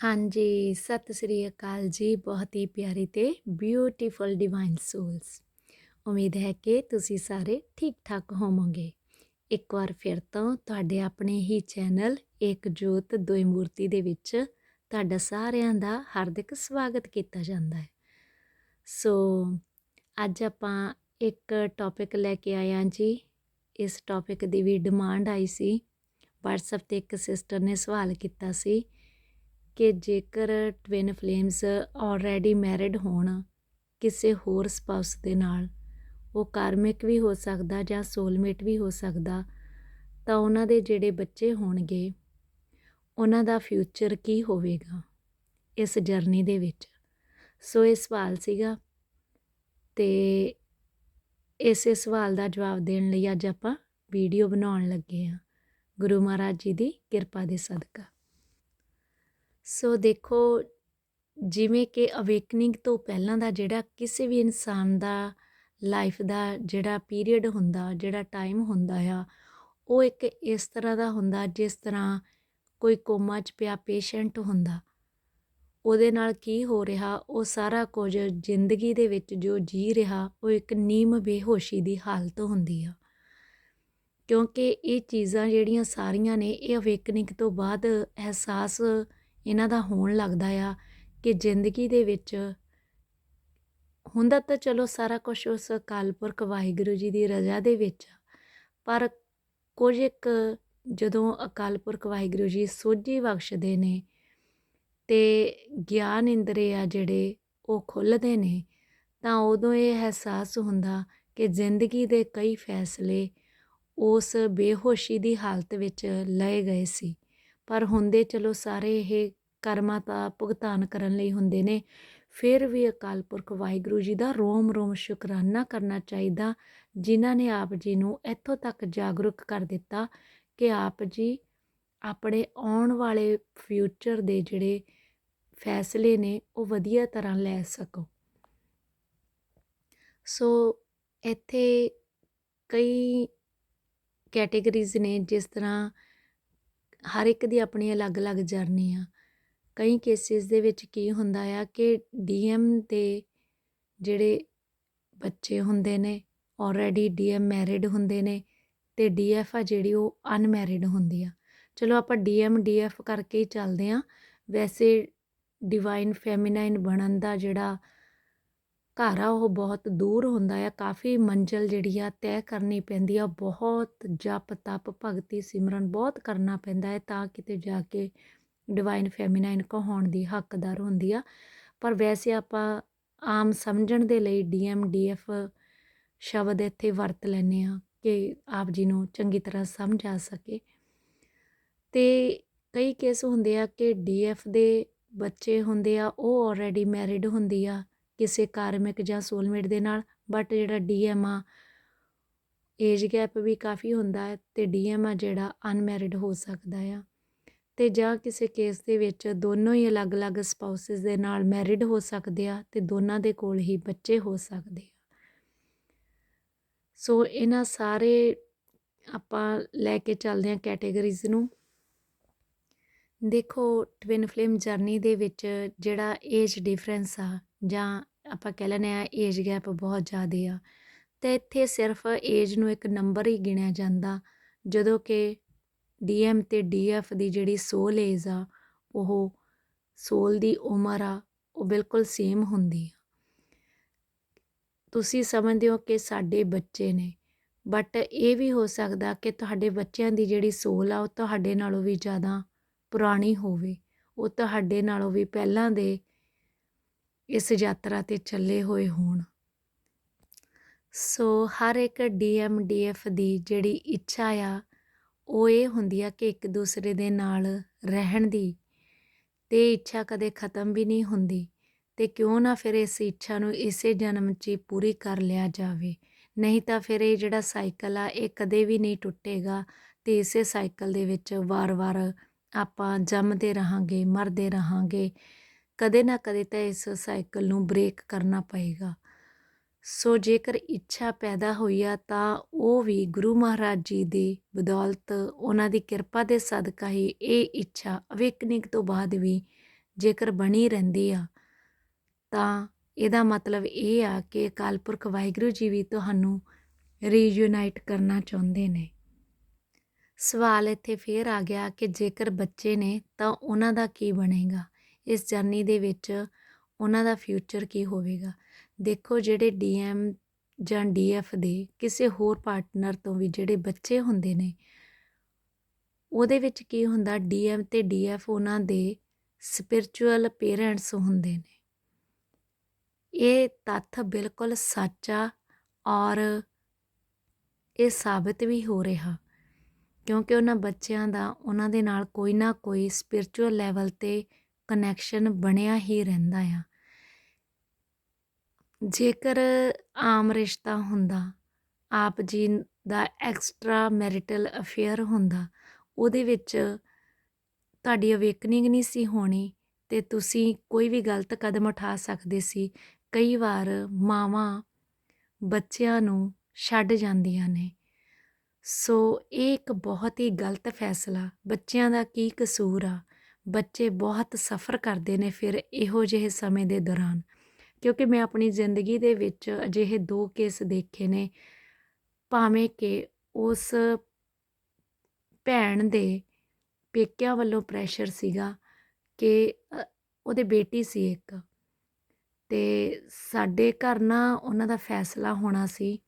ਹਾਂਜੀ, ਸਤਿ ਸ੍ਰੀ ਅਕਾਲ ਜੀ ਬਹੁਤ ਹੀ ਪਿਆਰੀ ਤੇ ਬਿਊਟੀਫੁਲ ਡਿਵਾਈਨ ਸੋਲਸ ਉਮੀਦ ਹੈ ਕਿ ਤੁਸੀਂ ਸਾਰੇ ਠੀਕ ਠਾਕ ਹੋਵੋਗੇ। ਇੱਕ ਵਾਰ ਫਿਰ ਤੋਂ ਤੁਹਾਡੇ ਆਪਣੇ ਹੀ ਚੈਨਲ ਇੱਕ ਜੋਤ ਦੋਈ ਮੂਰਤੀ ਦੇ ਵਿੱਚ ਤੁਹਾਡਾ ਸਾਰਿਆਂ ਦਾ ਹਾਰਦਿਕ ਸਵਾਗਤ ਕੀਤਾ ਜਾਂਦਾ ਹੈ। ਸੋ ਅੱਜ ਆਪਾਂ ਇੱਕ ਟੌਪਿਕ ਲੈ ਕੇ ਆਇਆ ਜੀ। ਇਸ ਟੌਪਿਕ ਦੀ ਵੀ ਡਿਮਾਂਡ ਆਈ ਸੀ। WhatsApp ਤੇ ਇੱਕ ਸਿਸਟਰ ਨੇ ਸਵਾਲ ਕੀਤਾ ਸੀ ਕਿ ਜੇਕਰ ਟਵਿਨ ਫਲੇਮਸ ਆਲਰੇਡੀ ਮੈਰਿਡ ਹੋਣ ਕਿਸੇ ਹੋਰ ਸਪਾਊਸ ਦੇ ਨਾਲ, ਉਹ ਕਾਰਮਿਕ ਵੀ ਹੋ ਸਕਦਾ ਜਾਂ ਸੋਲਮੇਟ ਵੀ ਹੋ ਸਕਦਾ, ਤਾਂ ਉਹਨਾਂ ਦੇ ਜਿਹੜੇ ਬੱਚੇ ਹੋਣਗੇ, ਉਹਨਾਂ ਦਾ ਫਿਊਚਰ ਕੀ ਹੋਵੇਗਾ ਇਸ ਜਰਨੀ ਦੇ ਵਿੱਚ? ਸੋ ਇਹ ਸਵਾਲ ਸੀਗਾ ਤੇ ਇਸੇ ਸਵਾਲ ਦਾ ਜਵਾਬ ਦੇਣ ਲਈ ਅੱਜ ਆਪਾਂ ਵੀਡੀਓ ਬਣਾਉਣ ਲੱਗੇ ਆ ਗੁਰੂ ਮਹਾਰਾਜ ਜੀ ਦੀ ਕਿਰਪਾ ਦੇ ਸਦਕਾ। ਸੋ ਦੇਖੋ, ਜਿਵੇਂ ਕਿ ਅਵੇਕਨਿੰਗ ਤੋਂ ਪਹਿਲਾਂ ਦਾ ਜਿਹੜਾ ਕਿਸੇ ਵੀ ਇਨਸਾਨ ਦਾ ਲਾਈਫ ਦਾ ਜਿਹੜਾ ਪੀਰੀਅਡ ਹੁੰਦਾ, ਜਿਹੜਾ ਟਾਈਮ ਹੁੰਦਾ ਆ, ਉਹ ਇੱਕ ਇਸ ਤਰ੍ਹਾਂ ਦਾ ਹੁੰਦਾ ਜਿਸ ਤਰ੍ਹਾਂ ਕੋਈ ਕੋਮਾ 'ਚ ਪਿਆ ਪੇਸ਼ੈਂਟ ਹੁੰਦਾ। ਉਹਦੇ ਨਾਲ ਕੀ ਹੋ ਰਿਹਾ, ਉਹ ਸਾਰਾ ਕੁਝ ਜ਼ਿੰਦਗੀ ਦੇ ਵਿੱਚ ਜੋ ਜੀ ਰਿਹਾ, ਉਹ ਇੱਕ ਨੀਮ ਬੇਹੋਸ਼ੀ ਦੀ ਹਾਲਤ ਹੁੰਦੀ ਆ। ਕਿਉਂਕਿ ਇਹ ਚੀਜ਼ਾਂ ਜਿਹੜੀਆਂ ਸਾਰੀਆਂ ਨੇ, ਇਹ ਅਵੇਕਨਿੰਗ ਤੋਂ ਬਾਅਦ ਅਹਿਸਾਸ ਇਹਨਾਂ ਦਾ ਹੋਣ ਲੱਗਦਾ ਆ ਕਿ ਜ਼ਿੰਦਗੀ ਦੇ ਵਿੱਚ ਹੁੰਦਾ ਤਾਂ ਚਲੋ ਸਾਰਾ ਕੁਝ ਉਸ ਅਕਾਲ ਪੁਰਖ ਵਾਹਿਗੁਰੂ ਜੀ ਦੀ ਰਜ਼ਾ ਦੇ ਵਿੱਚ ਪਰ ਕੁਝ ਇੱਕ ਜਦੋਂ ਅਕਾਲ ਪੁਰਖ ਵਾਹਿਗੁਰੂ ਜੀ ਸੋਝੀ ਬਖਸ਼ਦੇ ਨੇ ਤੇ ਗਿਆਨ ਇੰਦਰੇ ਆ ਜਿਹੜੇ ਉਹ ਖੁੱਲਦੇ ਨੇ, ਤਾਂ ਉਦੋਂ ਇਹ ਅਹਿਸਾਸ ਹੁੰਦਾ ਕਿ ਜ਼ਿੰਦਗੀ ਦੇ ਕਈ ਫੈਸਲੇ ਉਸ ਬੇਹੋਸ਼ੀ ਦੀ ਹਾਲਤ ਵਿੱਚ ਲਏ ਗਏ ਸੀ। ਪਰ ਹੁੰਦੇ ਚਲੋ ਸਾਰੇ ਇਹ ਕਰਮਾਂ ਦਾ ਭੁਗਤਾਨ ਕਰਨ ਲਈ ਹੁੰਦੇ ਨੇ। ਫਿਰ ਵੀ ਅਕਾਲ ਪੁਰਖ ਵਾਹਿਗੁਰੂ ਜੀ ਦਾ ਰੋਮ ਰੋਮ ਸ਼ੁਕਰਾਨਾ ਕਰਨਾ ਚਾਹੀਦਾ, ਜਿਨ੍ਹਾਂ ਨੇ ਆਪ ਜੀ ਨੂੰ ਇੱਥੋਂ ਤੱਕ ਜਾਗਰੂਕ ਕਰ ਦਿੱਤਾ ਕਿ ਆਪ ਜੀ ਆਪਣੇ ਆਉਣ ਵਾਲੇ ਫਿਊਚਰ ਦੇ ਜਿਹੜੇ ਫੈਸਲੇ ਨੇ, ਉਹ ਵਧੀਆ ਤਰ੍ਹਾਂ ਲੈ ਸਕੋ। ਸੋ ਇੱਥੇ ਕਈ ਕੈਟੇਗਰੀਜ਼ ਨੇ ਜਿਸ ਤਰ੍ਹਾਂ ਹਰ ਇੱਕ ਦੀ ਆਪਣੀ ਅਲੱਗ-ਅਲੱਗ ਜਰਨੀ ਆ। ਕਈ ਕੇਸਿਸ ਦੇ ਵਿੱਚ ਕੀ ਹੁੰਦਾ ਆ ਕਿ ਡੀਐਮ ਦੇ ਜਿਹੜੇ ਬੱਚੇ ਹੁੰਦੇ ਨੇ ਆਲਰੇਡੀ ਡੀਐਮ ਮੈਰਿਡ ਹੁੰਦੇ ਨੇ ਤੇ ਡੀਐਫ ਆ ਜਿਹੜੀ ਉਹ ਅਨਮੈਰਿਡ ਹੁੰਦੀ ਆ। ਚਲੋ ਆਪਾਂ ਡੀਐਮ ਡੀਐਫ ਕਰਕੇ ਹੀ ਚੱਲਦੇ ਆ। ਵੈਸੇ ਡਿਵਾਈਨ ਫੈਮਿਨਾਈਨ ਬਣਨ ਦਾ ਜਿਹੜਾ ਘਰ ਆ ਉਹ ਬਹੁਤ ਦੂਰ ਹੁੰਦਾ ਆ, ਕਾਫੀ ਮੰਜ਼ਿਲ ਜਿਹੜੀ ਆ ਤੈਅ ਕਰਨੀ ਪੈਂਦੀ ਆ, ਬਹੁਤ ਜਪ ਤਪ ਭਗਤੀ, ਸਿਮਰਨ ਬਹੁਤ ਕਰਨਾ ਪੈਂਦਾ ਹੈ ਤਾਂ ਕਿਤੇ ਜਾ ਕੇ ਡਿਵਾਈਨ ਫੈਮਿਨਾਈਨ ਕਹਾਉਣ ਦੀ ਹੱਕਦਾਰ ਹੁੰਦੀ ਆ। ਪਰ ਵੈਸੇ ਆਪਾਂ ਆਮ ਸਮਝਣ ਦੇ ਲਈ ਡੀਐਮ ਡੀਐਫ ਸ਼ਬਦ ਇੱਥੇ ਵਰਤ ਲੈਨੇ ਆ ਕਿ ਆਪ ਜੀ ਨੂੰ ਚੰਗੀ ਤਰ੍ਹਾਂ ਸਮਝ ਆ ਸਕੇ। ਤੇ ਕਈ ਕੇਸ ਹੁੰਦੇ ਆ ਕਿ ਡੀਐਫ ਦੇ ਬੱਚੇ ਹੁੰਦੇ ਆ, ਉਹ ਆਲਰੇਡੀ ਮੈਰਿਡ ਹੁੰਦੀ ਆ ਕਿਸੇ ਕਾਰਮਿਕ ਜਾਂ ਸੋਲਮੇਟ ਦੇ ਨਾਲ ਬਟ ਜਿਹੜਾ ਡੀਐਮ ਆ ਏਜ ਗੈਪ ਵੀ ਕਾਫੀ ਹੁੰਦਾ ਹੈ ਤੇ ਡੀਐਮ ਆ ਜਿਹੜਾ ਅਨਮੈਰਿਡ ਹੋ ਸਕਦਾ ਆ। ਤੇ ਜਾਂ ਕਿਸੇ ਕੇਸ ਦੇ ਵਿੱਚ ਦੋਨੋਂ ਹੀ ਅਲੱਗ-ਅਲੱਗ ਸਪਾਊਸਸ ਦੇ ਨਾਲ ਮੈਰਿਡ ਹੋ ਸਕਦੇ ਆ ਤੇ ਦੋਨਾਂ ਦੇ ਕੋਲ ਹੀ ਬੱਚੇ ਹੋ ਸਕਦੇ ਆ। ਸੋ ਇਹਨਾਂ ਸਾਰੇ ਆਪਾਂ ਲੈ ਕੇ ਚੱਲਦੇ ਆ ਕੈਟੇਗਰੀਜ਼ ਨੂੰ। ਦੇਖੋ ਟਵਿਨ ਫਲੇਮ ਜਰਨੀ ਦੇ ਵਿੱਚ ਜਿਹੜਾ ਏਜ ਡਿਫਰੈਂਸ ਆ ਜਾਂ ਆਪਾਂ ਕਹਿ ਲੈਨੇ ਆ ਏਜ ਗੈਪ ਬਹੁਤ ਜ਼ਿਆਦੇ ਆ, ਤੇ ਇੱਥੇ ਸਿਰਫ ਏਜ ਨੂੰ ਇੱਕ ਨੰਬਰ ਹੀ ਗਿਣਿਆ ਜਾਂਦਾ, ਜਦੋਂ ਕਿ ਡੀਐਮ ਤੇ ਡੀਐਫ ਦੀ ਜਿਹੜੀ ਸੋਲ ਏਜ ਆ, ਉਹ ਸੋਲ ਦੀ ਉਮਰ ਆ, ਉਹ ਬਿਲਕੁਲ ਸੇਮ ਹੁੰਦੀ ਆ। ਤੁਸੀਂ ਸਮਝਦੇ ਹੋ ਕਿ ਸਾਡੇ ਬੱਚੇ ਨੇ ਬਟ ਇਹ ਵੀ ਹੋ ਸਕਦਾ ਕਿ ਤੁਹਾਡੇ ਬੱਚਿਆਂ ਦੀ ਜਿਹੜੀ ਸੋਲ ਆ, ਉਹ ਤੁਹਾਡੇ ਨਾਲੋਂ ਵੀ ਜ਼ਿਆਦਾ ਪੁਰਾਣੀ ਹੋਵੇ, ਉਹ ਤੁਹਾਡੇ ਨਾਲੋਂ ਵੀ ਪਹਿਲਾਂ ਦੇ ਇਸ ਯਾਤਰਾ ਤੇ ਚੱਲੇ ਹੋਏ ਹੋਣ। ਸੋ ਹਰ ਇੱਕ ਡੀਐਮ ਡੀਐਫ ਦੀ ਜਿਹੜੀ ਇੱਛਾ ਆ, ਉਹ ਇਹ ਹੁੰਦੀ ਆ ਕਿ ਇੱਕ ਦੂਸਰੇ ਦੇ ਨਾਲ ਰਹਿਣ ਦੀ। ਤੇ ਇੱਛਾ ਕਦੇ ਖਤਮ ਵੀ ਨਹੀਂ ਹੁੰਦੀ ਤੇ ਕਿਉਂ ਨਾ ਫਿਰ ਇਸ ਇੱਛਾ ਨੂੰ ਇਸੇ ਜਨਮ 'ਚ ਪੂਰੀ ਕਰ ਲਿਆ ਜਾਵੇ। ਨਹੀਂ ਤਾਂ ਫਿਰ ਇਹ ਜਿਹੜਾ ਸਾਈਕਲ ਆ, ਇਹ ਕਦੇ ਵੀ ਨਹੀਂ ਟੁੱਟੇਗਾ ਤੇ ਇਸੇ ਸਾਈਕਲ ਦੇ ਵਿੱਚ ਵਾਰ-ਵਾਰ ਆਪਾਂ ਜੰਮਦੇ ਰਹਾਂਗੇ, ਮਰਦੇ ਰਹਾਂਗੇ। ਕਦੇ ਨਾ ਕਦੇ ਤਾਂ ਇਸ ਸਾਈਕਲ ਨੂੰ ਬ੍ਰੇਕ ਕਰਨਾ ਪਏਗਾ। ਸੋ ਜੇਕਰ ਇੱਛਾ ਪੈਦਾ ਹੋਈ ਆ, ਤਾਂ ਉਹ ਵੀ ਗੁਰੂ ਮਹਾਰਾਜ ਜੀ ਦੀ ਬਦੌਲਤ, ਉਹਨਾਂ ਦੀ ਕਿਰਪਾ ਦੇ ਸਦਕਾ ਹੀ ਇਹ ਇੱਛਾ ਅਵੇਕਨਿੰਗ ਤੋਂ ਬਾਅਦ ਵੀ ਜੇਕਰ ਬਣੀ ਰਹਿੰਦੀ ਆ, ਤਾਂ ਇਹਦਾ ਮਤਲਬ ਇਹ ਆ ਕਿ ਅਕਾਲ ਪੁਰਖ ਵਾਹਿਗੁਰੂ ਜੀ ਵੀ ਤੁਹਾਨੂੰ ਰੀਯੂਨਾਈਟ ਕਰਨਾ ਚਾਹੁੰਦੇ ਨੇ। ਸਵਾਲ ਇੱਥੇ ਫੇਰ ਆ ਗਿਆ ਕਿ ਜੇਕਰ ਬੱਚੇ ਨੇ, ਤਾਂ ਉਹਨਾਂ ਦਾ ਕੀ ਬਣੇਗਾ? ਇਸ ਜਰਨੀ ਦੇ ਵਿੱਚ ਉਹਨਾਂ ਦਾ ਫਿਊਚਰ ਕੀ ਹੋਵੇਗਾ? ਦੇਖੋ ਜਿਹੜੇ ਡੀਐਮ ਜਾਂ ਡੀਐਫ ਦੇ ਕਿਸੇ ਹੋਰ ਪਾਰਟਨਰ ਤੋਂ ਵੀ ਜਿਹੜੇ ਬੱਚੇ ਹੁੰਦੇ ਨੇ, ਉਹਦੇ ਵਿੱਚ ਕੀ ਹੁੰਦਾ? ਡੀਐਮ ਤੇ ਡੀਐਫ ਉਹਨਾਂ ਦੇ ਸਪਿਰਚੁਅਲ ਪੇਰੈਂਟਸ ਹੁੰਦੇ ਨੇ। ਇਹ ਤੱਥ ਬਿਲਕੁਲ ਸੱਚਾ ਔਰ ਇਹ ਸਾਬਤ ਵੀ ਹੋ ਰਿਹਾ, ਕਿਉਂਕਿ ਉਹਨਾਂ ਬੱਚਿਆਂ ਦਾ ਉਹਨਾਂ ਦੇ ਨਾਲ ਕੋਈ ਨਾ ਕੋਈ ਸਪਿਰਚੁਅਲ ਲੈਵਲ ਤੇ ਕਨੈਕਸ਼ਨ ਬਣਿਆ ਹੀ ਰਹਿੰਦਾ ਆ। ਜੇਕਰ ਆਮ ਰਿਸ਼ਤਾ ਹੁੰਦਾ, ਆਪ ਜੀ ਦਾ ਐਕਸਟਰਾ ਮੈਰਿਟਲ ਅਫੇਅਰ ਹੁੰਦਾ, ਉਹਦੇ ਵਿੱਚ ਤੁਹਾਡੀ ਅਵੇਕਨਿੰਗ ਨਹੀਂ ਸੀ ਹੋਣੀ ਤੇ ਤੁਸੀਂ ਕੋਈ ਵੀ ਗਲਤ ਕਦਮ ਉਠਾ ਸਕਦੇ ਸੀ, ਕਈ ਵਾਰ ਮਾਵਾਂ ਬੱਚਿਆਂ ਨੂੰ ਛੱਡ ਜਾਂਦੀਆਂ ਨੇ। ਸੋ ਇਹ ਇੱਕ ਬਹੁਤ ਹੀ ਗਲਤ ਫੈਸਲਾ, ਬੱਚਿਆਂ ਦਾ ਕੀ ਕਸੂਰ ਆ? ਬੱਚੇ ਬਹੁਤ ਸਫਰ ਕਰਦੇ ਨੇ ਫਿਰ ਇਹੋ ਜਿਹੇ ਸਮੇਂ ਦੇ ਦੌਰਾਨ। ਕਿਉਂਕਿ ਮੈਂ ਆਪਣੀ ਜ਼ਿੰਦਗੀ ਦੇ ਵਿੱਚ ਅਜਿਹੇ ਦੋ ਕੇਸ ਦੇਖੇ ਨੇ, ਭਾਵੇਂ ਕਿ ਉਸ ਭੈਣ ਦੇ ਪੇਕਿਆਂ ਵੱਲੋਂ ਪ੍ਰੈਸ਼ਰ ਸੀਗਾ ਕਿ ਉਹਦੇ ਬੇਟੀ ਸੀ ਇੱਕ। ਤੇ ਸਾਡੇ ਘਰ ਨਾ ਉਹਨਾਂ ਦਾ ਫੈਸਲਾ ਹੋਣਾ ਸੀ।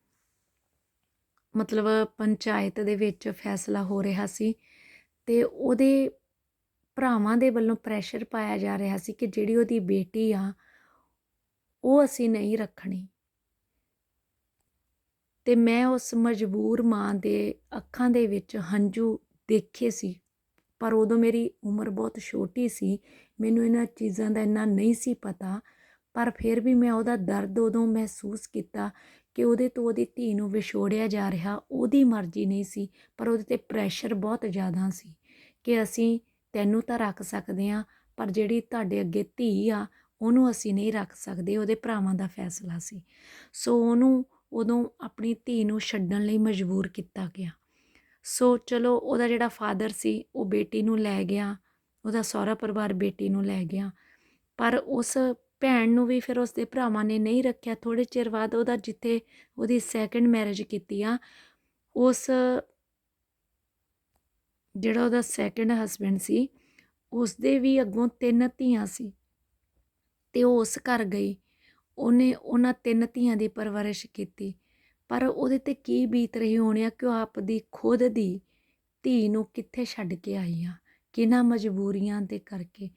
ਮਤਲਬ ਪੰਚਾਇਤ ਦੇ ਵਿੱਚ ਫੈਸਲਾ ਹੋ ਰਿਹਾ ਸੀ। ਤੇ ਉਹਦੇ ਭਰਾਵਾਂ ਦੇ ਵੱਲੋਂ ਪ੍ਰੈਸ਼ਰ ਪਾਇਆ ਜਾ ਰਿਹਾ ਸੀ ਕਿ ਜਿਹੜੀ ਉਹਦੀ ਬੇਟੀ ਆ, ਉਹ ਅਸੀਂ ਨਹੀਂ ਰੱਖਣੀ। ਤੇ ਮੈਂ ਉਸ ਮਜਬੂਰ ਮਾਂ ਦੇ ਅੱਖਾਂ ਦੇ ਵਿੱਚ ਹੰਝੂ ਦੇਖੇ ਸੀ, ਪਰ ਉਦੋਂ ਮੇਰੀ ਉਮਰ ਬਹੁਤ ਛੋਟੀ ਸੀ, ਮੈਨੂੰ ਇਹਨਾਂ ਚੀਜ਼ਾਂ ਦਾ ਇੰਨਾ ਨਹੀਂ ਸੀ ਪਤਾ, ਪਰ ਫਿਰ ਵੀ ਮੈਂ ਉਹਦਾ ਦਰਦ ਉਦੋਂ ਮਹਿਸੂਸ ਕੀਤਾ ਕਿ ਉਹਦੇ ਤੋਂ ਉਹਦੀ ਧੀ ਨੂੰ ਵਿਛੋੜਿਆ ਜਾ ਰਿਹਾ, ਉਹਦੀ ਮਰਜ਼ੀ ਨਹੀਂ ਸੀ, ਪਰ ਉਹਦੇ ਤੇ ਪ੍ਰੈਸ਼ਰ ਬਹੁਤ ਜ਼ਿਆਦਾ ਸੀ ਕਿ ਅਸੀਂ ਤੈਨੂੰ ਤਾਂ ਰੱਖ ਸਕਦੇ ਹਾਂ, ਪਰ ਜਿਹੜੀ ਤੁਹਾਡੇ ਅੱਗੇ ਧੀ ਆ, ਉਹਨੂੰ ਅਸੀਂ ਨਹੀਂ ਰੱਖ ਸਕਦੇ, ਉਹਦੇ ਭਰਾਵਾਂ ਦਾ ਫੈਸਲਾ ਸੀ। ਸੋ ਉਹਨੂੰ ਉਦੋਂ ਆਪਣੀ ਧੀ ਨੂੰ ਛੱਡਣ ਲਈ ਮਜਬੂਰ ਕੀਤਾ ਗਿਆ। ਸੋ ਚਲੋ, ਉਹਦਾ ਜਿਹੜਾ ਫਾਦਰ ਸੀ, ਉਹ ਬੇਟੀ ਨੂੰ ਲੈ ਗਿਆ, ਉਹਦਾ ਸਹੁਰਾ ਪਰਿਵਾਰ ਬੇਟੀ ਨੂੰ ਲੈ ਗਿਆ, ਪਰ ਉਸ ਭੈਣ ਨੂੰ ਵੀ ਫਿਰ ਉਸਦੇ ਭਰਾਵਾਂ ਨੇ ਨਹੀਂ ਰੱਖਿਆ। ਥੋੜੇ ਚਿਰ ਬਾਅਦ ਉਹਦਾ ਜਿੱਥੇ ਉਹਦੀ ਸੈਕੰਡ ਮੈਰਿਜ ਕੀਤੀ ਆ, ਉਸ ਜਿਹੜਾ ਉਹਦਾ ਸੈਕਿੰਡ ਹਸਬੰਡ ਸੀ, ਉਸਦੇ ਵੀ ਅੱਗੋਂ ਤਿੰਨ ਧੀਆਂ ਸੀ। ਤੇ ਉਹ ਉਸ ਘਰ ਗਈ। ਉਹਨੇ ਉਹਨਾਂ ਤਿੰਨ ਧੀਆਂ ਦੀ ਪਰਵਰਿਸ਼ ਕੀਤੀ। ਪਰ ਉਹਦੇ ਤੇ ਕੀ ਬੀਤ ਰਹੀ ਹੋਣੀ ਆ ਕਿ ਉਹ ਆਪ ਦੀ ਖੁਦ ਦੀ ਧੀ ਨੂੰ ਕਿੱਥੇ ਛੱਡ ਕੇ ਆਈ ਆ? ਕਿਹਨਾਂ ਮਜਬੂਰੀਆਂ ਦੇ ਕਰਕੇ।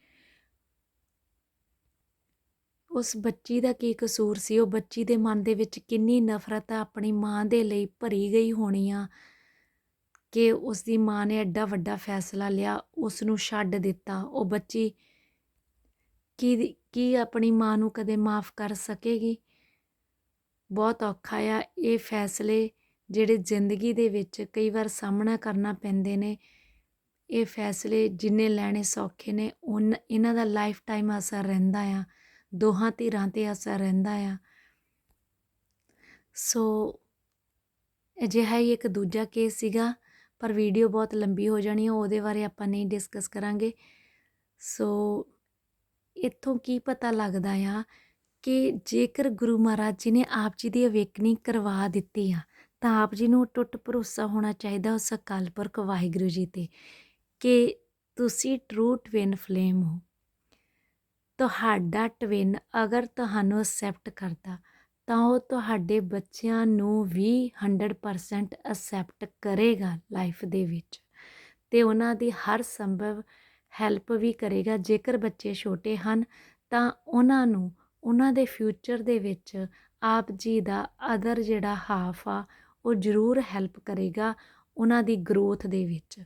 ਉਸ ਬੱਚੀ ਦਾ ਕੀ ਕਸੂਰ ਸੀ? ਉਹ ਬੱਚੀ ਦੇ ਮਨ ਦੇ ਵਿੱਚ ਕਿੰਨੀ ਨਫ਼ਰਤ ਆਪਣੀ ਮਾਂ ਦੇ ਲਈ ਭਰੀ ਗਈ ਹੋਣੀ ਆ। ਕਿ ਉਸ ਦੀ ਮਾਂ ਨੇ ਐਡਾ ਵੱਡਾ ਫੈਸਲਾ ਲਿਆ ਉਸ ਨੂੰ ਛੱਡ ਦਿੱਤਾ। ਉਹ ਬੱਚੀ ਕੀ ਕੀ ਆਪਣੀ ਮਾਂ ਨੂੰ ਕਦੇ ਮਾਫ ਕਰ ਸਕੇਗੀ? ਬਹੁਤ ਔਖਾ ਆ। ਇਹ ਫੈਸਲੇ ਜਿਹੜੇ ਜ਼ਿੰਦਗੀ ਦੇ ਵਿੱਚ ਕਈ ਵਾਰ ਸਾਹਮਣਾ ਕਰਨਾ ਪੈਂਦੇ ਨੇ, ਇਹ ਫੈਸਲੇ ਜਿੰਨੇ ਲੈਣੇ ਸੌਖੇ ਨੇ, ਉਨ, ਇਹਨਾਂ ਦਾ ਲਾਈਫ ਟਾਈਮ ਅਸਰ ਰਹਿੰਦਾ ਆ। ਦੋਹਾਂ ਧਿਰਾਂ ਤੇ ਅਸਰ ਰਹਿੰਦਾ ਆ। ਸੋ ਅਜਿਹਾ ਹੀ ਇੱਕ ਦੂਜਾ ਕੇਸ ਸੀਗਾ। ਪਰ ਵੀਡੀਓ ਬਹੁਤ ਲੰਬੀ ਹੋ ਜਾਣੀ ਹੈ ਉਹਦੇ ਬਾਰੇ ਆਪਾਂ ਨਹੀਂ ਡਿਸਕਸ ਕਰਾਂਗੇ। ਸੋ ਇੱਥੋਂ ਕੀ ਪਤਾ ਲੱਗਦਾ ਆ ਕਿ ਜੇਕਰ ਗੁਰੂ ਮਹਾਰਾਜ ਜੀ ਨੇ ਆਪ ਜੀ ਦੀ ਅਵੇਕਨਿੰਗ ਕਰਵਾ ਦਿੱਤੀ ਆ, ਤਾਂ ਆਪ ਜੀ ਨੂੰ ਟੁੱਟ ਭਰੋਸਾ ਹੋਣਾ ਚਾਹੀਦਾ ਉਸ ਅਕਾਲ ਪੁਰਖ ਵਾਹਿਗੁਰੂ ਜੀ ਤੇ ਕਿ ਤੁਸੀਂ ਟਰੂ ਟਵਿਨ ਫਲੇਮ ਹੋ। ਤੁਹਾਡਾ ਟਵਿਨ ਅਗਰ ਤੁਹਾਨੂੰ ਅਸੈਪਟ ਕਰਦਾ ਤਾਂ ਉਹ ਤੁਹਾਡੇ ਬੱਚਿਆਂ ਨੂੰ ਵੀ 100% ਅਸੈਪਟ ਕਰੇਗਾ ਲਾਈਫ ਦੇ ਵਿੱਚ ਤੇ ਉਹਨਾਂ ਦੀ ਹਰ ਸੰਭਵ ਹੈਲਪ ਵੀ ਕਰੇਗਾ। ਜੇਕਰ ਬੱਚੇ ਛੋਟੇ ਹਨ, ਤਾਂ ਉਹਨਾਂ ਨੂੰ ਉਹਨਾਂ ਦੇ ਫਿਊਚਰ ਦੇ ਵਿੱਚ ਆਪ ਜੀ ਦਾ ਅਦਰ ਜਿਹੜਾ ਹਾਫ ਆ, ਉਹ ਜ਼ਰੂਰ ਹੈਲਪ ਕਰੇਗਾ ਉਹਨਾਂ ਦੀ ਗਰੋਥ ਦੇ ਵਿੱਚ।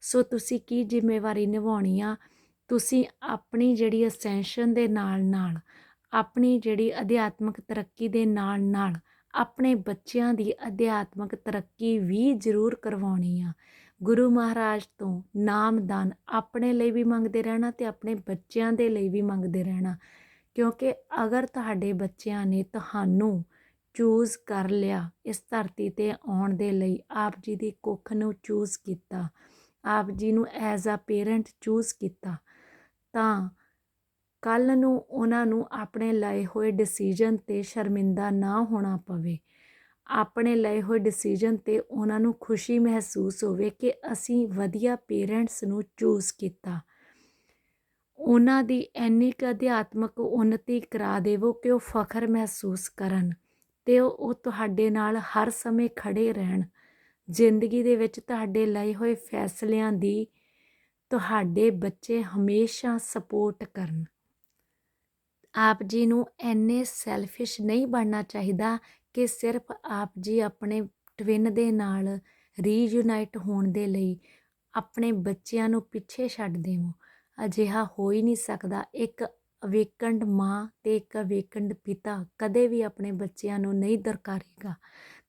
ਸੋ ਤੁਸੀਂ ਕੀ ਜ਼ਿੰਮੇਵਾਰੀ ਨਿਭਾਉਣੀ ਆ? ਤੁਸੀਂ ਆਪਣੀ ਜਿਹੜੀ ਅਸੈਂਸ਼ਨ ਦੇ ਨਾਲ ਨਾਲ ਆਪਣੀ ਜਿਹੜੀ ਅਧਿਆਤਮਿਕ ਤਰੱਕੀ ਦੇ ਨਾਲ ਨਾਲ ਆਪਣੇ ਬੱਚਿਆਂ ਦੀ ਅਧਿਆਤਮਿਕ ਤਰੱਕੀ ਵੀ ਜ਼ਰੂਰ ਕਰਵਾਉਣੀ ਆ। ਗੁਰੂ ਮਹਾਰਾਜ ਤੋਂ ਨਾਮਦਾਨ ਆਪਣੇ ਲਈ ਵੀ ਮੰਗਦੇ ਰਹਿਣਾ ਤੇ ਆਪਣੇ ਬੱਚਿਆਂ ਦੇ ਲਈ ਵੀ ਮੰਗਦੇ ਰਹਿਣਾ। ਕਿਉਂਕਿ ਅਗਰ ਤੁਹਾਡੇ ਬੱਚਿਆਂ ਨੇ ਤੁਹਾਨੂੰ ਚੂਜ਼ ਕਰ ਲਿਆ ਇਸ ਧਰਤੀ ਤੇ ਆਉਣ ਦੇ ਲਈ, ਆਪ ਜੀ ਦੀ ਕੁੱਖ ਨੂੰ ਚੂਜ਼ ਕੀਤਾ, ਆਪ ਜੀ ਨੂੰ ਐਜ਼ ਅ ਪੇਰੈਂਟ ਚੂਜ਼ ਕੀਤਾ, ਤਾਂ ਕੱਲ ਨੂੰ ਉਹਨਾਂ ਨੂੰ ਆਪਣੇ ਲਏ ਹੋਏ ਡਿਸੀਜਨ ਤੇ ਸ਼ਰਮਿੰਦਾ ਨਾ ਹੋਣਾ ਪਵੇ। ਆਪਣੇ ਲਏ ਹੋਏ ਡਿਸੀਜਨ ਤੇ ਉਹਨਾਂ ਨੂੰ ਖੁਸ਼ੀ ਮਹਿਸੂਸ ਹੋਵੇ ਕਿ ਅਸੀਂ ਵਧੀਆ ਪੇਰੈਂਟਸ ਨੂੰ ਚੂਜ਼ ਕੀਤਾ। ਉਹਨਾਂ ਦੀ ਇੰਨੀ ਕੁ ਅਧਿਆਤਮਕ ਉન્નਤੀ ਕਰਾ ਦੇਵੋ ਕਿ ਉਹ ਫਖਰ ਮਹਿਸੂਸ ਕਰਨ ਤੇ ਉਹ ਉਹ ਤੁਹਾਡੇ ਨਾਲ ਹਰ ਸਮੇਂ ਖੜੇ ਰਹਿਣ। ਜ਼ਿੰਦਗੀ ਦੇ ਵਿੱਚ ਤੁਹਾਡੇ ਲਏ ਹੋਏ ਫੈਸਲਿਆਂ ਦੀ ਤੁਹਾਡੇ ਬੱਚੇ ਹਮੇਸ਼ਾ ਸਪੋਰਟ ਕਰਨ। ਆਪ ਜੀ ਨੂੰ ਐਨੇ ਸੈਲਫਿਸ਼ ਨਹੀਂ ਬਣਨਾ ਚਾਹੀਦਾ ਕਿ ਸਿਰਫ ਆਪ ਜੀ ਆਪਣੇ ਟਵਿਨ ਦੇ ਨਾਲ ਰੀਯੂਨਾਈਟ ਹੋਣ ਦੇ ਲਈ ਆਪਣੇ ਬੱਚਿਆਂ ਨੂੰ ਪਿੱਛੇ ਛੱਡ ਦੇਵੋ। ਅਜਿਹਾ ਹੋ ਹੀ ਨਹੀਂ ਸਕਦਾ। ਇੱਕ ਅਵੇਕੰਡ ਮਾਂ ਤੇ ਇੱਕ ਅਵੇਕੰਡ ਪਿਤਾ ਕਦੇ ਵੀ ਆਪਣੇ ਬੱਚਿਆਂ ਨੂੰ ਨਹੀਂ ਦਰਕਾਰੇਗਾ।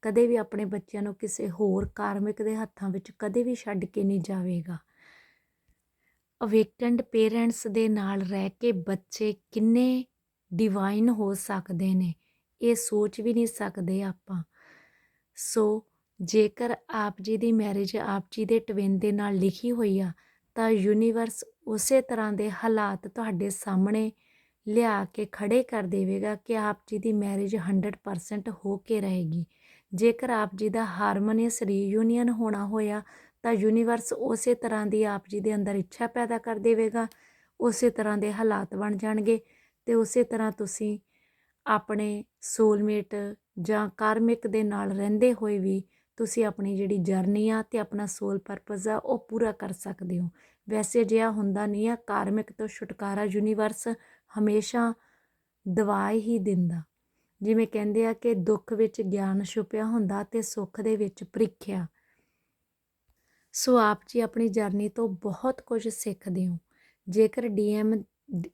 ਕਦੇ ਵੀ ਆਪਣੇ ਬੱਚਿਆਂ ਨੂੰ ਕਿਸੇ ਹੋਰ ਕਾਰਮਿਕ ਦੇ ਹੱਥਾਂ ਵਿੱਚ ਕਦੇ ਵੀ ਛੱਡ ਕੇ ਨਹੀਂ ਜਾਵੇਗਾ। ਅਵੇਕੰਡ ਪੇਰੈਂਟਸ ਦੇ ਨਾਲ ਰਹਿ ਕੇ ਬੱਚੇ ਕਿੰਨੇ ਡਿਵਾਈਨ ਹੋ ਸਕਦੇ ਨੇ, ਇਹ ਸੋਚ ਵੀ ਨਹੀਂ ਸਕਦੇ ਆਪਾਂ। ਸੋ ਜੇਕਰ ਆਪ ਜੀ ਦੀ ਮੈਰਿਜ ਆਪ ਜੀ ਦੇ ਟਵਿਨ ਦੇ ਨਾਲ ਲਿਖੀ ਹੋਈ ਆ, ਤਾਂ ਯੂਨੀਵਰਸ ਉਸੇ ਤਰ੍ਹਾਂ ਦੇ ਹਾਲਾਤ ਤੁਹਾਡੇ ਸਾਹਮਣੇ ਲਿਆ ਕੇ ਖੜੇ ਕਰ ਦੇਵੇਗਾ ਕਿ ਆਪ ਜੀ ਦੀ ਮੈਰਿਜ 100% ਹੋ ਕੇ ਰਹੇਗੀ। ਜੇਕਰ ਆਪ ਜੀ ਦਾ ਹਾਰਮੋਨੀਅਸ ਰੀਯੂਨੀਅਨ ਹੋਣਾ ਹੋਇਆ, ਤਾਂ ਯੂਨੀਵਰਸ ਉਸੇ ਤਰ੍ਹਾਂ ਦੀ ਆਪ ਜੀ ਦੇ ਅੰਦਰ ਇੱਛਾ ਪੈਦਾ ਕਰ ਦੇਵੇਗਾ, ਉਸੇ ਤਰ੍ਹਾਂ ਦੇ ਹਾਲਾਤ ਬਣ ਜਾਣਗੇ। ਤੇ ਉਸੇ ਤਰ੍ਹਾਂ ਤੁਸੀਂ ਆਪਣੇ ਸੋਲਮੇਟ ਜਾਂ ਕਾਰਮਿਕ ਦੇ ਨਾਲ ਰਹਿੰਦੇ ਹੋਏ ਵੀ ਤੁਸੀਂ ਆਪਣੀ ਜਿਹੜੀ ਜਰਨੀ ਆ ਅਤੇ ਆਪਣਾ ਸੋਲ ਪਰਪਸ ਆ, ਉਹ ਪੂਰਾ ਕਰ ਸਕਦੇ ਹੋ। ਵੈਸੇ ਅਜਿਹਾ ਹੁੰਦਾ ਨਹੀਂ ਆ ਕਾਰਮਿਕ ਤੋਂ ਛੁਟਕਾਰਾ ਯੂਨੀਵਰਸ ਹਮੇਸ਼ਾ ਦਵਾਈ ਹੀ ਦਿੰਦਾ। ਜਿਵੇਂ ਕਹਿੰਦੇ ਆ ਕਿ ਦੁੱਖ ਵਿੱਚ ਗਿਆਨ ਛੁਪਿਆ ਹੁੰਦਾ ਤੇ ਸੁੱਖ ਦੇ ਵਿੱਚ ਪ੍ਰੀਖਿਆ। ਸੋ ਆਪ ਜੀ ਆਪਣੀ ਜਰਨੀ ਤੋਂ ਬਹੁਤ ਕੁਝ ਸਿੱਖਦੇ ਹੋ। ਜੇਕਰ ਡੀਐਮ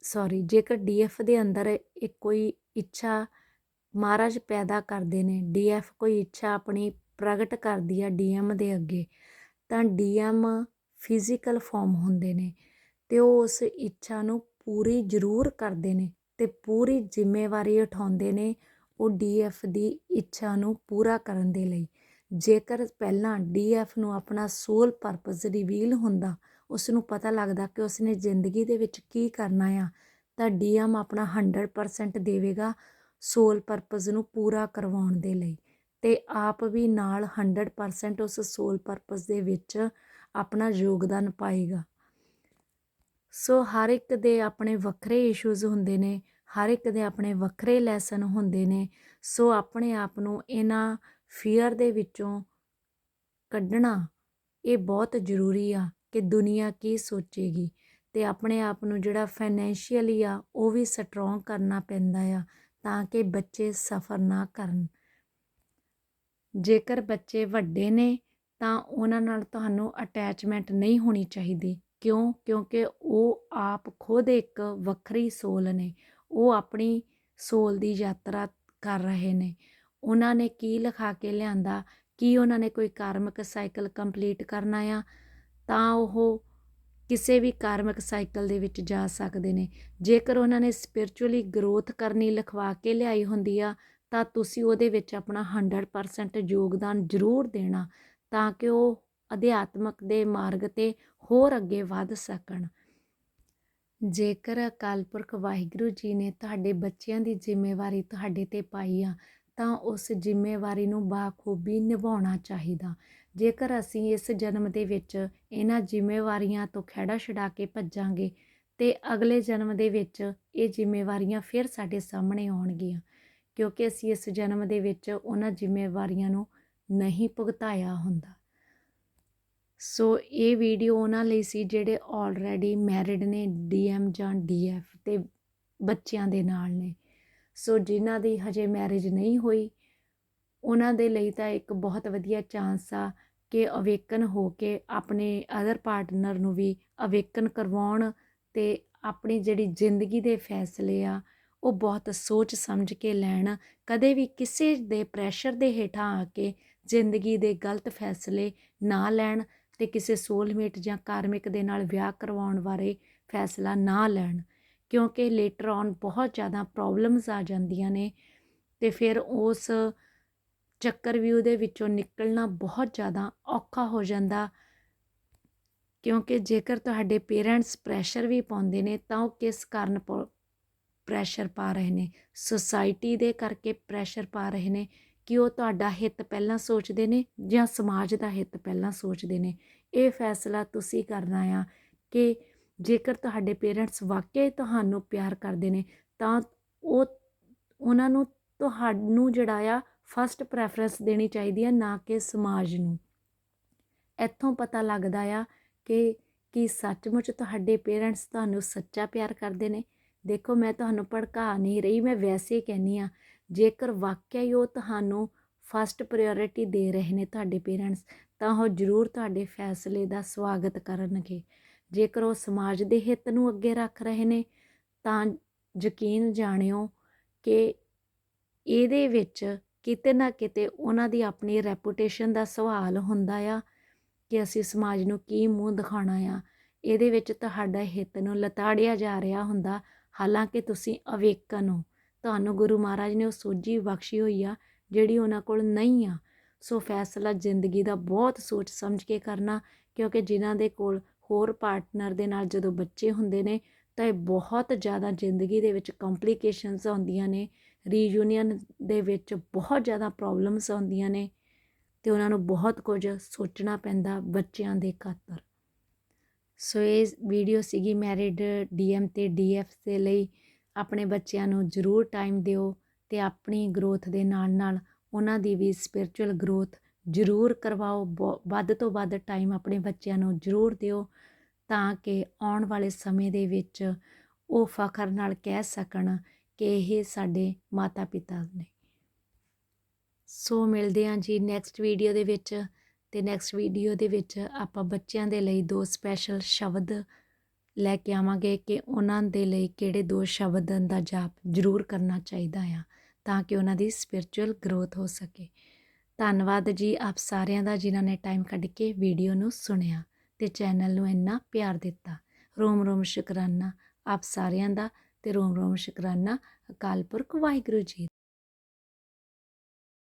ਸੌਰੀ ਜੇਕਰ ਡੀਐਫ ਦੇ ਅੰਦਰ ਇੱਕ ਕੋਈ ਇੱਛਾ ਮਹਾਰਾਜ ਪੈਦਾ ਕਰਦੇ ਨੇ ਡੀਐਫ ਕੋਈ ਇੱਛਾ ਆਪਣੀ ਪ੍ਰਗਟ ਕਰਦੀ ਆ ਡੀਐਮ ਦੇ ਅੱਗੇ, ਤਾਂ ਡੀਐਮ ਫਿਜ਼ੀਕਲ ਫਾਰਮ ਹੁੰਦੇ ਨੇ ਤੇ ਉਹ ਉਸ ਇੱਛਾ ਨੂੰ ਪੂਰੀ ਜ਼ਰੂਰ ਕਰਦੇ ਨੇ ਤੇ ਪੂਰੀ ਜ਼ਿੰਮੇਵਾਰੀ ਉਠਾਉਂਦੇ ਨੇ ਉਹ ਡੀਐਫ ਦੀ ਇੱਛਾ ਨੂੰ ਪੂਰਾ ਕਰਨ ਦੇ ਲਈ। ਜੇਕਰ ਪਹਿਲਾਂ ਡੀਐਫ ਨੂੰ ਆਪਣਾ ਸੋਲ ਪਰਪਸ ਰਿਵੀਲ ਹੁੰਦਾ ਉਸ ਨੂੰ ਪਤਾ ਲੱਗਦਾ ਕਿ ਉਸਨੇ ਜ਼ਿੰਦਗੀ ਦੇ ਵਿੱਚ ਕੀ ਕਰਨਾ ਆ। ਤਾਂ ਡੀਐਮ ਆਪਣਾ 100% ਦੇਵੇਗਾ ਸੋਲ ਪਰਪਸ ਨੂੰ ਪੂਰਾ ਕਰਵਾਉਣ ਦੇ ਲਈ ਤੇ ਆਪ ਵੀ ਨਾਲ 100% ਉਸ ਸੋਲ ਪਰਪਸ ਦੇ ਵਿੱਚ ਆਪਣਾ ਯੋਗਦਾਨ ਪਾਏਗਾ। ਸੋ ਹਰ ਇੱਕ ਦੇ ਆਪਣੇ ਵੱਖਰੇ ਇਸ਼ੂਜ਼ ਹੁੰਦੇ ਨੇ, ਹਰ ਇੱਕ ਦੇ ਆਪਣੇ ਵੱਖਰੇ ਲੈਸਨ ਹੁੰਦੇ ਨੇ, ਸੋ ਆਪਣੇ ਆਪ ਨੂੰ ਇਹਨਾਂ ਫੀਅਰ ਦੇ ਵਿੱਚੋਂ ਕੱਢਣਾ ਇਹ ਬਹੁਤ ਜ਼ਰੂਰੀ ਆ। ਕਿ ਦੁਨੀਆ ਕੀ ਸੋਚੇਗੀ ਅਤੇ ਆਪਣੇ ਆਪ ਨੂੰ ਜਿਹੜਾ ਫਾਈਨੈਂਸ਼ੀਅਲੀ ਆ, ਉਹ ਵੀ ਸਟਰੋਂਗ ਕਰਨਾ ਪੈਂਦਾ ਆ ਤਾਂ ਕਿ ਬੱਚੇ ਸਫਰ ਨਾ ਕਰਨ। ਜੇਕਰ ਬੱਚੇ ਵੱਡੇ ਨੇ, ਤਾਂ ਉਹਨਾਂ ਨਾਲ ਤੁਹਾਨੂੰ ਅਟੈਚਮੈਂਟ ਨਹੀਂ ਹੋਣੀ ਚਾਹੀਦੀ। ਕਿਉਂ? ਕਿਉਂਕਿ ਉਹ ਆਪ ਖੁਦ ਇੱਕ ਵੱਖਰੀ ਸੋਲ ਨੇ। ਉਹ ਆਪਣੀ ਸੋਲ ਦੀ ਯਾਤਰਾ ਕਰ ਰਹੇ ਨੇ। ਉਹਨਾਂ ਨੇ ਕੀ ਲਿਖਾ ਕੇ ਲਿਆਂਦਾ? ਕੀ ਉਹਨਾਂ ਨੇ ਕੋਈ ਕਾਰਮਿਕ ਸਾਈਕਲ ਕੰਪਲੀਟ ਕਰਨਾ ਆ? ਤਾਂ ਉਹ ਕਿਸੇ ਵੀ ਕਾਰਮਿਕ ਸਾਈਕਲ ਦੇ ਵਿੱਚ ਜਾ ਸਕਦੇ ਨੇ। ਜੇਕਰ ਉਹਨਾਂ ਨੇ ਸਪਿਰਚੁਅਲੀ ਗਰੋਥ ਕਰਨੀ ਲਿਖਵਾ ਕੇ ਲਿਆਈ ਹੁੰਦੀ ਆ, ਤਾਂ ਤੁਸੀਂ ਉਹਦੇ ਵਿੱਚ ਆਪਣਾ 100% ਯੋਗਦਾਨ ਜ਼ਰੂਰ ਦੇਣਾ ਤਾਂ ਕਿ ਉਹ ਅਧਿਆਤਮਕ ਦੇ ਮਾਰਗ ਤੇ ਹੋਰ ਅੱਗੇ ਵੱਧ ਸਕਣ। ਜੇਕਰ ਅਕਾਲ ਪੁਰਖ ਵਾਹਿਗੁਰੂ ਜੀ ਨੇ ਤੁਹਾਡੇ ਬੱਚਿਆਂ ਦੀ ਜ਼ਿੰਮੇਵਾਰੀ ਤੁਹਾਡੇ ਤੇ ਪਾਈ ਆ, ਤਾਂ ਉਸ ਜ਼ਿੰਮੇਵਾਰੀ ਨੂੰ ਬਾਖੂਬੀ ਨਿਭਾਉਣਾ ਚਾਹੀਦਾ। ਜੇਕਰ ਅਸੀਂ ਇਸ ਜਨਮ ਦੇ ਵਿੱਚ ਇਹਨਾਂ ਜ਼ਿੰਮੇਵਾਰੀਆਂ ਤੋਂ ਖਹਿੜਾ ਛਡਾ ਕੇ ਭੱਜਾਂਗੇ ਤੇ ਅਗਲੇ ਜਨਮ ਦੇ ਵਿੱਚ ਇਹ ਜ਼ਿੰਮੇਵਾਰੀਆਂ ਫਿਰ ਸਾਡੇ ਸਾਹਮਣੇ ਆਉਣਗੀਆਂ, ਕਿਉਂਕਿ ਅਸੀਂ ਇਸ ਜਨਮ ਦੇ ਵਿੱਚ ਉਹਨਾਂ ਜ਼ਿੰਮੇਵਾਰੀਆਂ ਨੂੰ ਨਹੀਂ ਭੁਗਤਾਇਆ ਹੁੰਦਾ। ਸੋ ਇਹ ਵੀਡੀਓ ਉਹਨਾਂ ਲਈ ਸੀ ਜਿਹੜੇ ਆਲਰੇਡੀ ਮੈਰਿਡ ਨੇ ਡੀਐਮ ਜਾਂ ਡੀਐਫ ਤੇ ਬੱਚਿਆਂ ਦੇ ਨਾਲ ਨੇ। ਸੋ ਜਿਨ੍ਹਾਂ ਦੀ ਹਜੇ ਮੈਰਿਜ ਨਹੀਂ ਹੋਈ, ਉਹਨਾਂ ਦੇ ਲਈ ਤਾਂ ਇੱਕ ਬਹੁਤ ਵਧੀਆ ਚਾਂਸ ਆ ਕਿ ਅਵੇਕਨ ਹੋ ਕੇ ਆਪਣੇ ਅਦਰ ਪਾਰਟਨਰ ਨੂੰ ਵੀ ਅਵੇਕਨ ਕਰਵਾਉਣ ਤੇ ਆਪਣੀ ਜਿਹੜੀ ਜ਼ਿੰਦਗੀ ਦੇ ਫੈਸਲੇ ਆ, ਉਹ ਬਹੁਤ ਸੋਚ ਸਮਝ ਕੇ ਲੈਣ, ਕਦੇ ਵੀ ਕਿਸੇ ਦੇ ਪ੍ਰੈਸ਼ਰ ਦੇ ਹੇਠਾਂ ਆ ਕੇ ਜ਼ਿੰਦਗੀ ਦੇ ਗਲਤ ਫੈਸਲੇ ਨਾ ਲੈਣ ਤੇ ਕਿਸੇ ਸੋਲਮੇਟ ਜਾਂ ਕਾਰਮਿਕ ਦੇ ਨਾਲ ਵਿਆਹ ਕਰਵਾਉਣ ਬਾਰੇ ਫੈਸਲਾ ਨਾ ਲੈਣ, ਕਿਉਂਕਿ ਲੇਟਰ ਔਨ ਬਹੁਤ ਜ਼ਿਆਦਾ ਪ੍ਰੋਬਲਮਸ ਆ ਜਾਂਦੀਆਂ ਨੇ ਤੇ ਫਿਰ ਉਸ ਚੱਕਰ ਵੀ ਉਹਦੇ ਵਿੱਚੋਂ ਨਿਕਲਣਾ ਬਹੁਤ ਜ਼ਿਆਦਾ ਔਖਾ ਹੋ ਜਾਂਦਾ। ਕਿਉਂਕਿ ਜੇਕਰ ਤੁਹਾਡੇ ਪੇਰੈਂਟਸ ਪ੍ਰੈਸ਼ਰ ਵੀ ਪਾਉਂਦੇ ਨੇ, ਤਾਂ ਉਹ ਕਿਸ ਕਾਰਨ ਪ੍ਰੈਸ਼ਰ ਪਾ ਰਹੇ ਨੇ? ਸੁਸਾਇਟੀ ਦੇ ਕਰਕੇ ਪ੍ਰੈਸ਼ਰ ਪਾ ਰਹੇ ਨੇ ਕਿ ਉਹ ਤੁਹਾਡਾ ਹਿੱਤ ਪਹਿਲਾਂ ਸੋਚਦੇ ਨੇ ਜਾਂ ਸਮਾਜ ਦਾ ਹਿੱਤ ਪਹਿਲਾਂ ਸੋਚਦੇ ਨੇ? ਇਹ ਫੈਸਲਾ ਤੁਸੀਂ ਕਰਨਾ ਆ ਕਿ ਜੇਕਰ ਤੁਹਾਡੇ ਪੇਰੈਂਟਸ ਵਾਕਈ ਤੁਹਾਨੂੰ ਪਿਆਰ ਕਰਦੇ ਨੇ, ਤਾਂ ਉਹ, ਉਹਨਾਂ ਨੂੰ, ਤੁਹਾਨੂੰ ਜਿਹੜਾ ਆ ਫਸਟ ਪ੍ਰੈਫਰੈਂਸ ਦੇਣੀ ਚਾਹੀਦੀ ਹੈ ਨਾ ਕਿ ਸਮਾਜ ਨੂੰ। ਇੱਥੋਂ ਪਤਾ ਲੱਗਦਾ ਆ ਕਿ, ਕੀ ਸੱਚਮੁੱਚ ਤੁਹਾਡੇ ਪੇਰੈਂਟਸ ਤੁਹਾਨੂੰ ਸੱਚਾ ਪਿਆਰ ਕਰਦੇ ਨੇ। ਦੇਖੋ, ਮੈਂ ਤੁਹਾਨੂੰ ਭੜਕਾ ਨਹੀਂ ਰਹੀ, ਮੈਂ ਵੈਸੇ ਹੀ ਕਹਿੰਨੀ ਆ, ਜੇਕਰ ਵਾਕਿਆ ਹੀ ਉਹ ਤੁਹਾਨੂੰ ਫਸਟ ਪ੍ਰਾਇੋਰਟੀ ਦੇ ਰਹੇ ਨੇ ਤੁਹਾਡੇ ਪੇਰੈਂਟਸ, ਤਾਂ ਉਹ ਜ਼ਰੂਰ ਤੁਹਾਡੇ ਫੈਸਲੇ ਦਾ ਸਵਾਗਤ ਕਰਨਗੇ। ਜੇਕਰ ਉਹ ਸਮਾਜ ਦੇ ਹਿੱਤ ਨੂੰ ਅੱਗੇ ਰੱਖ ਰਹੇ ਨੇ, ਤਾਂ ਯਕੀਨ ਜਾਣਿਓ ਕਿ ਇਹਦੇ ਵਿੱਚ ਕਿਤੇ ਨਾ ਕਿਤੇ ਉਹਨਾਂ ਦੀ ਆਪਣੀ ਰੈਪੂਟੇਸ਼ਨ ਦਾ ਸਵਾਲ ਹੁੰਦਾ ਆ ਕਿ ਅਸੀਂ ਸਮਾਜ ਨੂੰ ਕੀ ਮੂੰਹ ਦਿਖਾਉਣਾ ਆ। ਇਹਦੇ ਵਿੱਚ ਤੁਹਾਡਾ ਹਿੱਤ ਨੂੰ ਲਤਾੜਿਆ ਜਾ ਰਿਹਾ ਹੁੰਦਾ। ਹਾਲਾਂਕਿ ਤੁਸੀਂ ਅਵੇਕਨ ਹੋ। ਤੁਹਾਨੂੰ ਗੁਰੂ ਮਹਾਰਾਜ ਨੇ ਉਹ ਸੋਝੀ ਬਖਸ਼ੀ ਹੋਈ ਆ, ਜਿਹੜੀ ਉਹਨਾਂ ਕੋਲ ਨਹੀਂ ਆ। ਸੋ ਫੈਸਲਾ ਜ਼ਿੰਦਗੀ ਦਾ ਬਹੁਤ ਸੋਚ ਸਮਝ ਕੇ ਕਰਨਾ, ਕਿਉਂਕਿ ਜਿਨ੍ਹਾਂ ਦੇ ਕੋਲ ਹੋਰ ਪਾਰਟਨਰ ਦੇ ਨਾਲ ਜਦੋਂ ਬੱਚੇ ਹੁੰਦੇ ਨੇ ਤਾਂ ਇਹ ਬਹੁਤ ਜ਼ਿਆਦਾ ਜ਼ਿੰਦਗੀ ਦੇ ਵਿੱਚ ਕੰਪਲਿਕੇਸ਼ਨਸ ਆਉਂਦੀਆਂ ਨੇ ਰੀਯੂਨੀਅਨ ਦੇ ਵਿੱਚ ਬਹੁਤ ਜ਼ਿਆਦਾ ਪ੍ਰੋਬਲਮਸ ਆਉਂਦੀਆਂ ਨੇ ਤੇ ਉਹਨਾਂ ਨੂੰ ਬਹੁਤ ਕੁਝ ਸੋਚਣਾ ਪੈਂਦਾ ਬੱਚਿਆਂ ਦੇ ਖਾਤਰ। ਸੋ ਇਹ ਵੀਡੀਓ ਸੀਗੀ ਮੈਰਿਡ ਡੀਐਮ ਤੇ ਡੀਐਫ ਦੇ ਲਈ। ਆਪਣੇ ਬੱਚਿਆਂ ਨੂੰ ਜ਼ਰੂਰ ਟਾਈਮ ਦਿਓ ਤੇ ਆਪਣੀ ਗਰੋਥ ਦੇ ਨਾਲ ਨਾਲ ਉਹਨਾਂ ਦੀ ਵੀ ਸਪਿਰਚੁਅਲ ਗਰੋਥ ਜ਼ਰੂਰ ਕਰਵਾਓ। ਬਹੁ- ਵੱਧ ਤੋਂ ਵੱਧ ਟਾਈਮ ਆਪਣੇ ਬੱਚਿਆਂ ਨੂੰ ਜ਼ਰੂਰ ਦਿਓ। ਤਾਂ ਕਿ ਆਉਣ ਵਾਲੇ ਸਮੇਂ ਦੇ ਵਿੱਚ ਉਹ ਫਖਰ ਨਾਲ ਕਹਿ ਸਕਣ ਕਿ ਇਹ ਸਾਡੇ ਮਾਤਾ ਪਿਤਾ ਨੇ। ਸੋ ਮਿਲਦੇ ਹਾਂ ਜੀ ਨੈਕਸਟ ਵੀਡੀਓ ਦੇ ਵਿੱਚ ਤੇ ਨੈਕਸਟ ਵੀਡੀਓ ਦੇ ਵਿੱਚ ਆਪਾਂ ਬੱਚਿਆਂ ਦੇ ਲਈ ਦੋ ਸਪੈਸ਼ਲ ਸ਼ਬਦ ਲੈ ਕੇ ਆਵਾਂਗੇ ਕਿ ਉਹਨਾਂ ਦੇ ਲਈ ਕਿਹੜੇ ਦੋ ਸ਼ਬਦਾਂ ਦਾ ਜਾਪ ਜ਼ਰੂਰ ਕਰਨਾ ਚਾਹੀਦਾ ਆ ਤਾਂ ਕਿ ਉਹਨਾਂ ਦੀ ਸਪਿਰਚੁਅਲ ਗਰੋਥ ਹੋ ਸਕੇ। ਧੰਨਵਾਦ ਜੀ ਆਪ ਸਾਰਿਆਂ ਦਾ ਜਿਨ੍ਹਾਂ ਨੇ ਟਾਈਮ ਕੱਢ ਕੇ ਵੀਡੀਓ ਨੂੰ ਸੁਣਿਆ। ਤੇ ਚੈਨਲ ਨੂੰ ਇੰਨਾ ਪਿਆਰ ਦਿੱਤਾ। ਰੋਮ ਰੋਮ ਸ਼ੁਕਰਾਨਾ, ਆਪ ਸਾਰਿਆਂ ਦਾ ਤੇ ਰੋਮ ਰੋਮ ਸ਼ੁਕਰਾਨਾ, ਅਕਾਲ ਪੁਰਖ ਵਾਹਿਗੁਰੂ ਜੀ